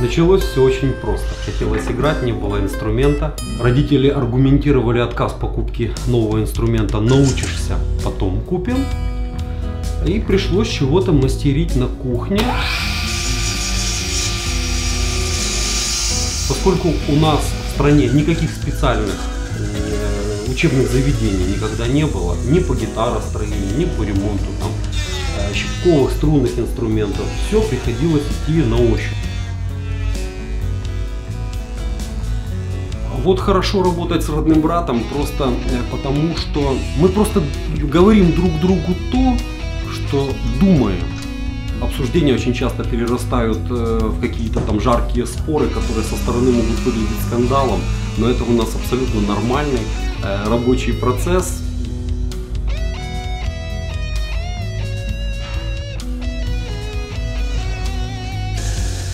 Началось все очень просто. Хотелось играть, не было инструмента. Родители аргументировали отказ покупки нового инструмента. Научишься, потом купим. И пришлось чего-то мастерить на кухне. Поскольку у нас в стране никаких специальных э, учебных заведений никогда не было, ни по гитаростроению, ни по ремонту там, э, щипковых струнных инструментов, все приходилось идти на ощупь. Вот хорошо работать с родным братом просто э, потому, что мы просто говорим друг другу то, что думаем. Обсуждения очень часто перерастают э, в какие-то там жаркие споры, которые со стороны могут выглядеть скандалом, но это у нас абсолютно нормальный э, рабочий процесс.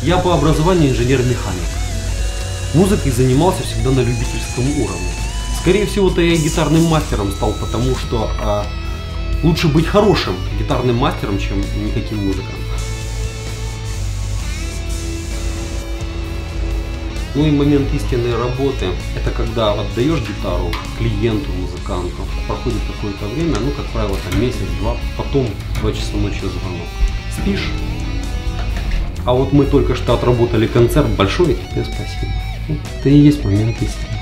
Я по образованию инженер-механик. Музыкой занимался всегда на любительском уровне. Скорее всего-то я гитарным мастером стал, потому что э, лучше быть хорошим гитарным мастером, чем никаким музыкантом. Ну и момент истинной работы, это когда отдаешь гитару клиенту, музыканту, проходит какое-то время, ну, как правило, там месяц-два, потом два часа ночи звонок. Спишь? А вот мы только что отработали концерт, большое тебе спасибо. Это и есть момент истины.